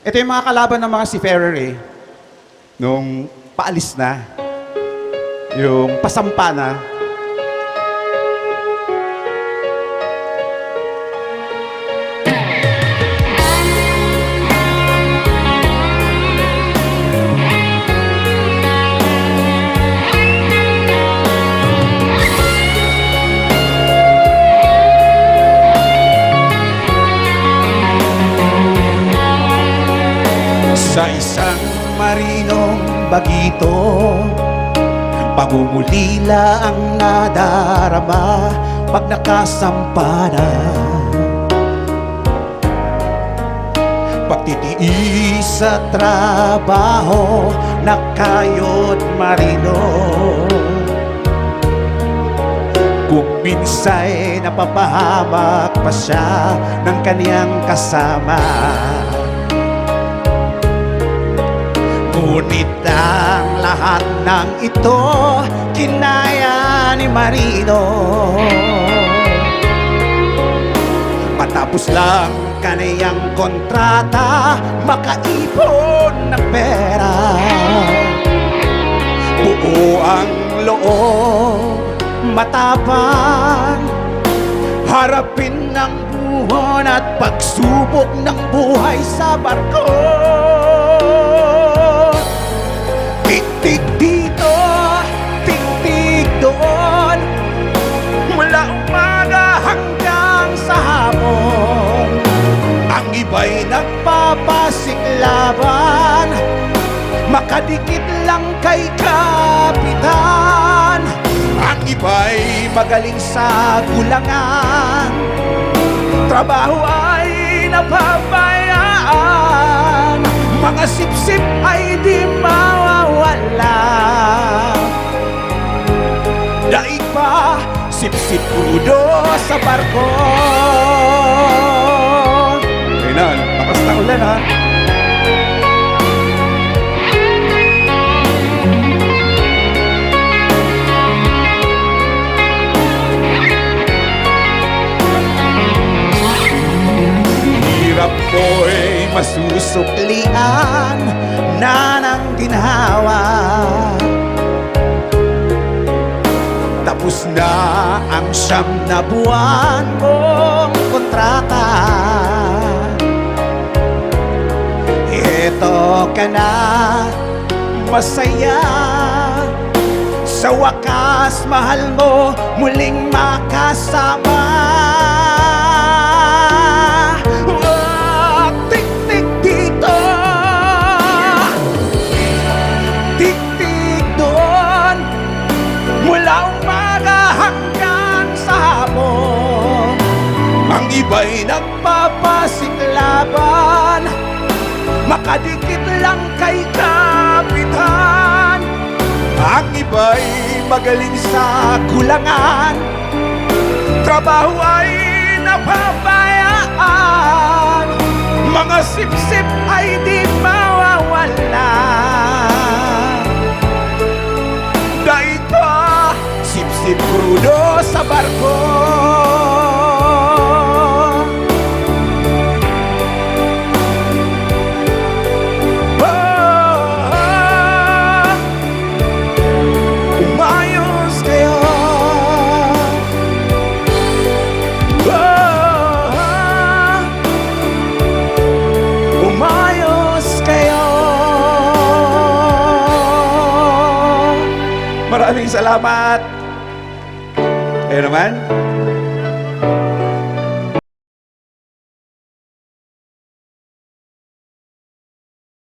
Ito yung mga kalaban ng mga seafarer eh. Nung paalis na, yung pasampa na, Sa isang marinong bagito. Pagmumulila ang nadarama Pag nakasampa na Pagtitiis sa trabaho Na kayo't marino. Kung minsa'y napapahamak pa siya Ng kaniyang kasama Ngunit ang lahat ng ito Kinaya ni Marino. Matapos lang kaniyang kontrata Makaipon ng pera. Buo ang loob Matapang. Harapin ng buhon at pagsubok ng buhay sa barko Iba'y nagpapasiklaban Makadikit lang kay Kapitan. Ang iba'y magaling sa gulangan. Trabaho ay napabayaan. Mga sip-sip ay di mawawala. Daig pa, sip-sip crudo sa barko ulan ha? Masusuklian na ng ginhawa. Tapos na ang siyam na buwan mong kontrata Ito ka na, masaya. Sa wakas, mahal mo, muling makasama. Tik-tik Tik-tik doon. Mula umaga hanggang sa hapon. Ang iba'y nagpapasiklaban Makadikit lang kay Kapitan. Ang iba'y magaling sa kulangan. Trabaho ay napabayaan. Mga sip-sip ay di mawawala Dahil pa, sip-sip crudo sa barko salamat. Kayo naman